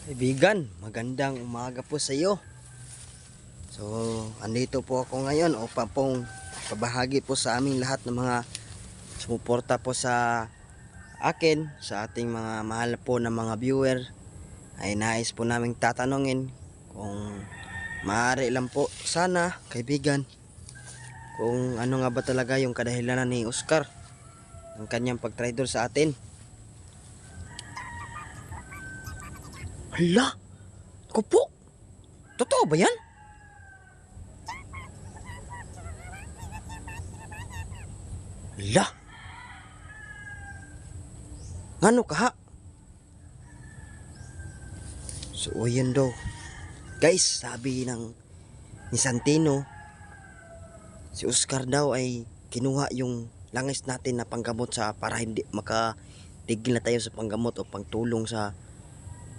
Kaibigan, magandang umaga po sa iyo. So, andito po ako ngayon upang pong pabahagi po sa aming lahat ng mga sumuporta po sa akin, sa ating mga mahal po na mga viewer. Ay nais po naming tatanungin kung maaari lang po sana, kaibigan, kung ano nga ba talaga yung kadahilanan ni Oscar ng kanyang pagtraidor sa atin. Hala! Ako po! Totoo ba yan? Hala! Ngano ka ha? So, o yun daw. Guys, sabi ng ni Santino, si Oscar daw ay kinuha yung langis natin na panggamot sa para hindi makatigil na tayo sa panggamot o pangtulong sa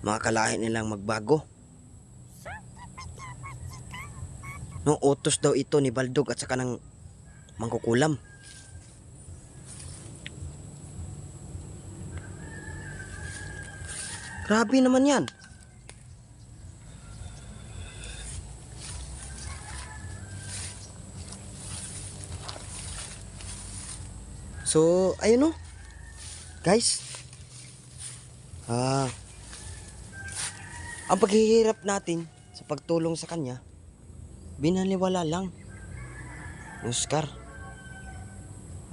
mga kalahin nilang magbago. No, utos daw ito ni Baldog at saka ng mangkukulam. Grabe naman yan. So, ayun no. Guys. Ah, ang paghihirap natin sa pagtulong sa kanya, binaliwala lang. Oscar.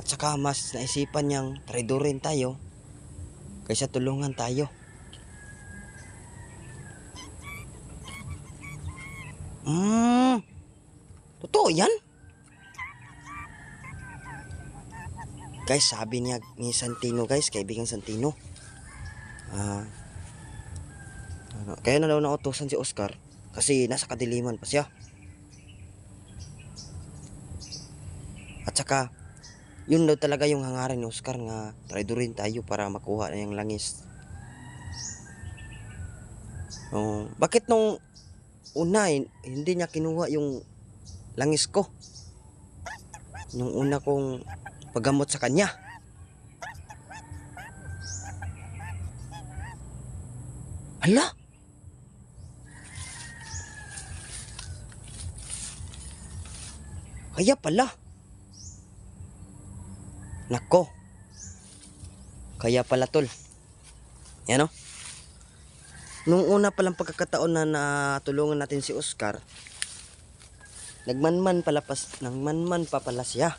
At saka mas naisipan niyang traidorin tayo kaysa tulungan tayo. Hmm, totoo yan? Guys, sabi niya ni Santino guys, kaibigan Santino. Ah, ano, kaya na daw nautosan si Oscar kasi nasa kadiliman pa siya. At saka, yun daw talaga yung hangarin ni Oscar nga traidorin tayo para makuha na yung langis. Oh, bakit nung una hindi niya kinuha yung langis ko? Nung una kong paggamot sa kanya. Hala! Kaya pala. Nako. Kaya pala tol. Yan o. Nung una palang pagkakataon na natulungan natin si Oscar, nagmanman pala pas, nagmanman pa pala siya.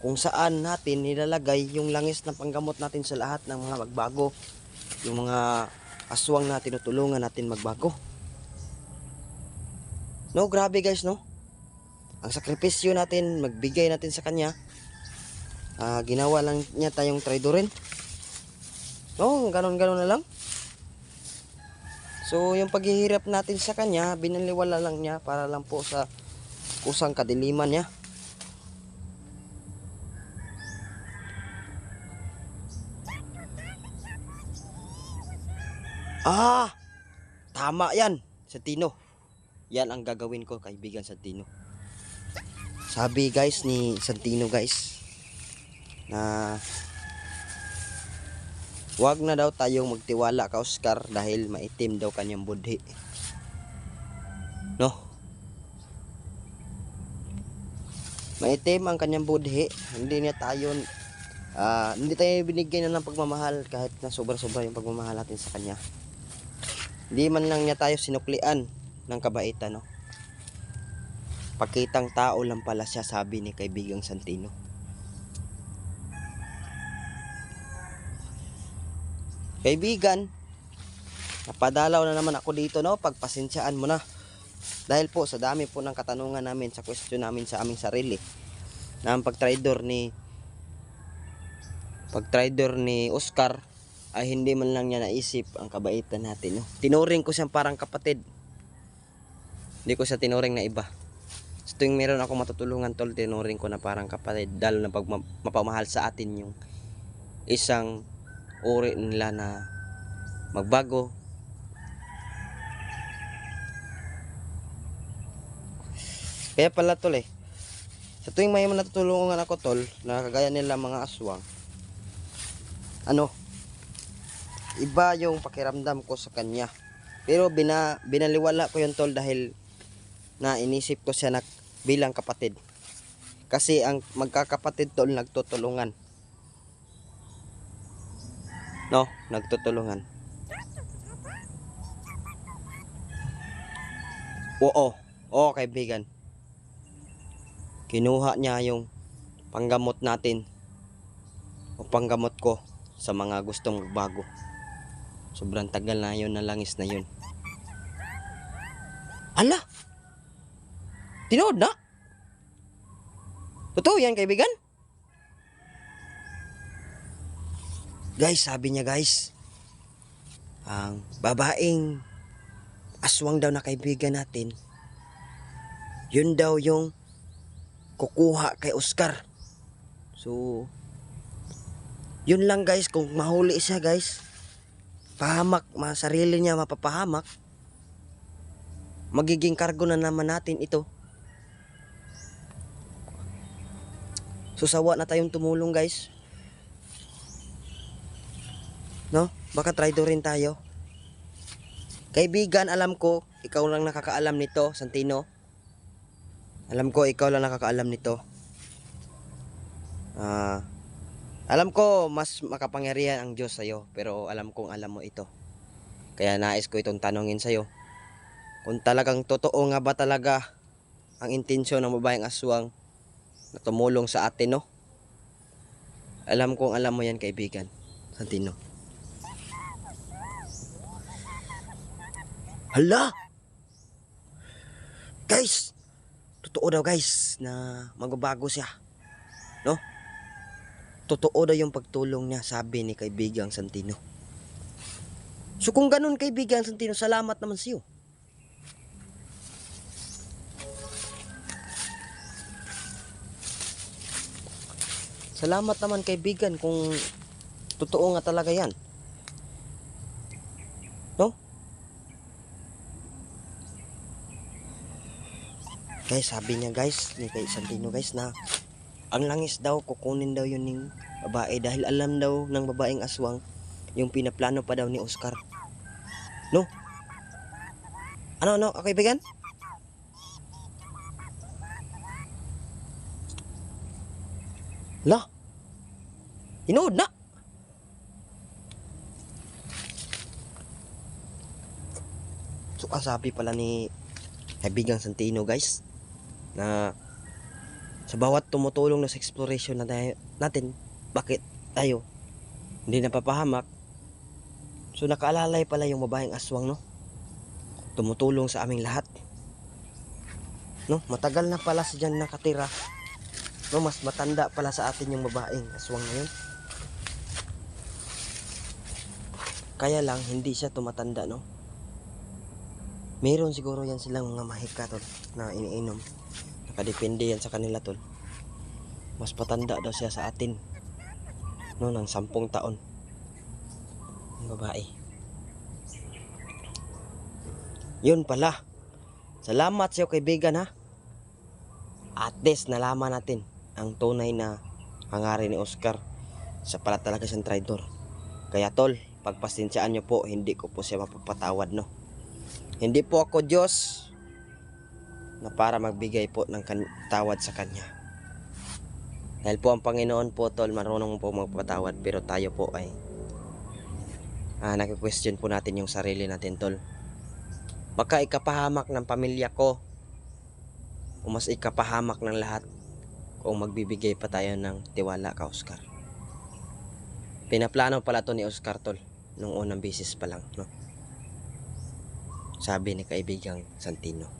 Kung saan natin nilalagay yung langis na panggamot natin sa lahat ng mga magbago. Yung mga aswang na tinutulungan natin magbago. No, grabe guys, no? Ang sakripisyo natin, magbigay natin sa kanya. Ah, ginawa lang niya tayong traidorin. No, ganon-ganon na lang. So, yung paghihirap natin sa kanya, binaliwala lang niya para lang po sa kusang kadiliman niya. Ah! Tama yan, Santino. Yan ang gagawin ko, kaibigan Santino. Sabi guys ni Santino guys, na Huwag na daw tayong magtiwala ka Oscar dahil maitim daw kanyang budhi. No? Maitim ang kanyang budhi. Hindi niya tayo ah, hindi tayo binigyan ng pagmamahal kahit na sobra-sobra yung pagmamahal natin sa kanya. Hindi man lang niya tayo sinuklian ng kabaitan, no? Pakitang tao lang pala siya sabi ni kaibigang Santino. Kaibigan, napadalaw na naman ako dito no, pagpasensyaan mo na. Dahil po sa dami po ng katanungan namin sa question namin sa aming sarili na ang pagtraidor ni pagtraidor ni Oscar ay hindi man lang niya naisip ang kabaitan natin. No? Tinuring ko siyang parang kapatid. Hindi ko siya tinuring na iba. Tuwing meron ako matutulungan tol, tinuring ko na parang kapatid. Dahil na pag ma- mapamahal sa atin yung isang uri nila na magbago. Kaya pala tol eh. Sa tuwing may natutulungan ako tol, na kagaya nila mga aswang, ano, iba yung pakiramdam ko sa kanya. Pero bina, binaliwala ko yun tol dahil na inisip ko siya na bilang kapatid. Kasi ang magkakapatid tol nagtutulungan. No, nagtutulungan. Oo, oo kaibigan. Kinuha niya yung panggamot natin o panggamot ko sa mga gustong magbago. Sobrang tagal na yun na langis na yun. Ala! Tinood na? Totoo yan, kaibigan? Guys, sabi niya guys, ang babaeng aswang daw na kaibigan natin, yun daw yung kukuha kay Oscar. So, yun lang guys, kung mahuli siya guys, pahamak, ma sarili niya mapapahamak, magiging kargo na naman natin ito. So sawa na tayong tumulong guys. No? Baka try do rin tayo. Kaibigan, alam ko, ikaw lang nakakaalam nito, Santino. Alam ko, ikaw lang nakakaalam nito. Ah, alam ko, mas makapangyarihan ang Diyos sa'yo, pero alam kong alam mo ito. Kaya nais ko itong tanongin sa'yo. Kung talagang totoo nga ba talaga ang intensyon ng babaeng aswang na tumulong sa atin, no? Alam kong alam mo yan, kaibigan. Santino. Hala! Guys! Totoo daw guys na magbabago siya. No? Totoo daw yung pagtulong niya, sabi ni kaibigang Santino. So kung ganun kaibigang Santino, salamat naman sa'yo. Salamat naman kaibigan kung totoo nga talaga yan. No? Guys, sabi niya guys, ni kay Santino guys na ang langis daw, kukunin daw yun ng babae dahil alam daw ng babaeng aswang yung pinaplano pa daw ni Oscar. No? Ano, ano, okay, La, Hinood na. So, ang sabi pala ni kaibigang Santino guys na sa bawat tumutulong na sa exploration na natin bakit tayo hindi napapahamak? So nakaalalay pala yung babaeng aswang no? Tumutulong sa aming lahat. No? Matagal na pala si dyan nakatira no mas matanda pala sa atin yung babaeng aswang na yun. Kaya lang hindi siya tumatanda no? Meron siguro yan silang mga mahika tol na iniinom. Nakadepende yan sa kanila tol. Mas patanda daw siya sa atin no ng sampung taon. Ang babae. Yun pala. Salamat sa'yo kaibigan ha? At least nalaman natin ang tunay na hangarin ni Oscar sa pala talaga siyang traitor kaya tol pagpasensyaan nyo po hindi ko po siya mapapatawad no hindi po ako Diyos na para magbigay po ng tawad sa Kanya. Dahil po ang Panginoon po tol marunong po magpatawad pero tayo po ay ah, nag-question po natin yung sarili natin tol. Baka ikapahamak ng pamilya ko o mas ikapahamak ng lahat kung magbibigay pa tayo ng tiwala ka Oscar. Pinaplano pala to ni Oscar tol nung unang bisis pa lang no sabi ni kaibigang Santino.